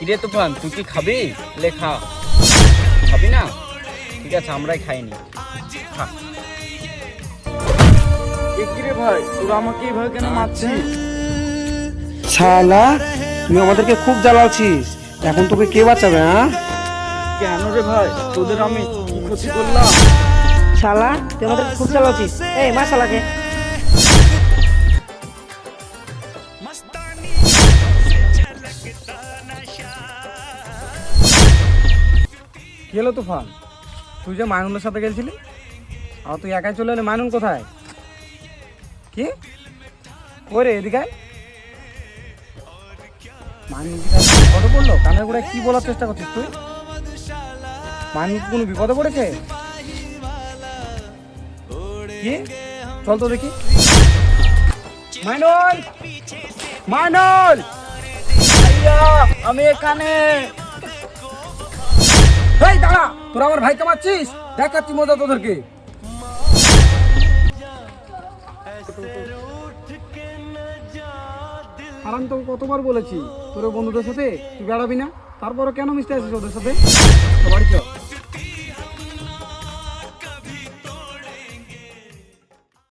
কিরে তুফান তুই কি খাবি? লেখা খাবি না? ঠিক আছে আমরাই খাইনি। খা। কিরে ভাই তোরা আমাকে কেন মারছিস? শালা তুই আমাদেরকে খুব জ্বালাচ্ছিস। এখন তোকে কে বাঁচাবে হ্যাঁ কেন রে ভাই? তোদের আমি কি ক্ষতি করলাম? শালা তুই আমাদের খুব চালাচ্ছিস এই মা শালাকে। কি হলো তুফান? তুই যে মাইনুলের সাথে গেছিলি আর তুই একাই চলে এলি? মাইনুল কোথায়? কি? ওরে, এদিকে আয়। মাইনুল কি তার পড়ল? কানের গোড়ায় কি বলার চেষ্টা করছিস তুই? কি কোনো বিপদে পড়েছে? কি? চল তো দেখি। মাইনুল মাইনুল আমি এখানে। এই, দাঁড়া, তোরা আমার ভাইকে মারছিস? দেখাচ্ছি মজা তোদেরকে। আমি তোকে কতবার বলেছি, তোর বন্ধুদের সাথে তুই বেড়াবি না? তারপরে কেন মিশতে আসিস ওদের সাথে? বাড়ি চল।